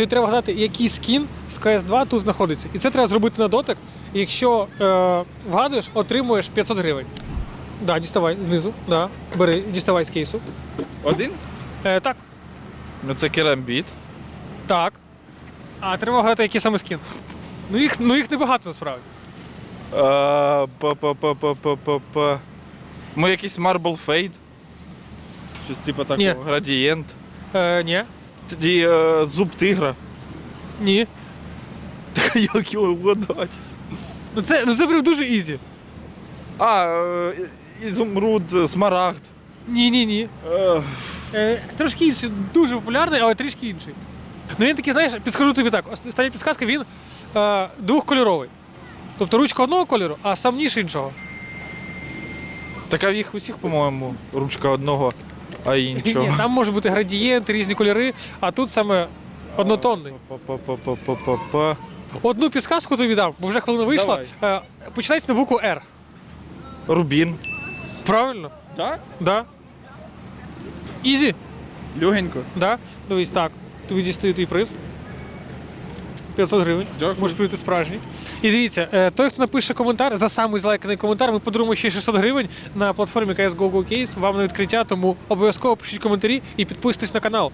Тобі треба гадати, який скін з CS2 тут знаходиться. І це треба зробити на дотик. І якщо е, вгадуєш, отримуєш 500 гривень. Да, діставай знизу. Да. Бери, діставай з кейсу. Один? Е, так, Ну це керамбіт. так. А треба вгадати, який саме скін. Ну їх, ну їх небагато насправді. А, Па-па-па-па-па-па. Ми якийсь Marble Fade. Щось типу такого. Ні. Градієнт. Е, ні. Тоді е, зуб тигра. Ні. Так як його вгадати? Ну це, ну це прям дуже ізі. А, е, ізумруд, е, смарагд. Ні, ні, ні. Е, Е, трошки інший, дуже популярний, але трішки інший. Ну він такий, знаєш, підскажу тобі так. ост- Остання підсказка, він е, двохкольоровий. Тобто ручка одного кольору, а сам ніж іншого. Так а в їх усіх, по-моєму, ручка одного, а іншого. Ні, там можуть бути градієнти, різні кольори, а тут саме однотонний. Па-па-па-па-па-па. Одну підсказку тобі дам, бо вже хвилина вийшла. Е, починається на букву R. Рубін. Правильно? Так? Да. Ізі? Люгенько. Да. Дивись, так. Тобі дістаю твій приз. 500 гривень. Дякую. Можеш прийти справжній. І дивіться, е, той, хто напише коментар, за самий злайканий коментар, ми подаруємо ще 600 гривень на платформі CSGO Go Case вам на відкриття, тому обов'язково пишіть коментарі і підписуйтесь на канал.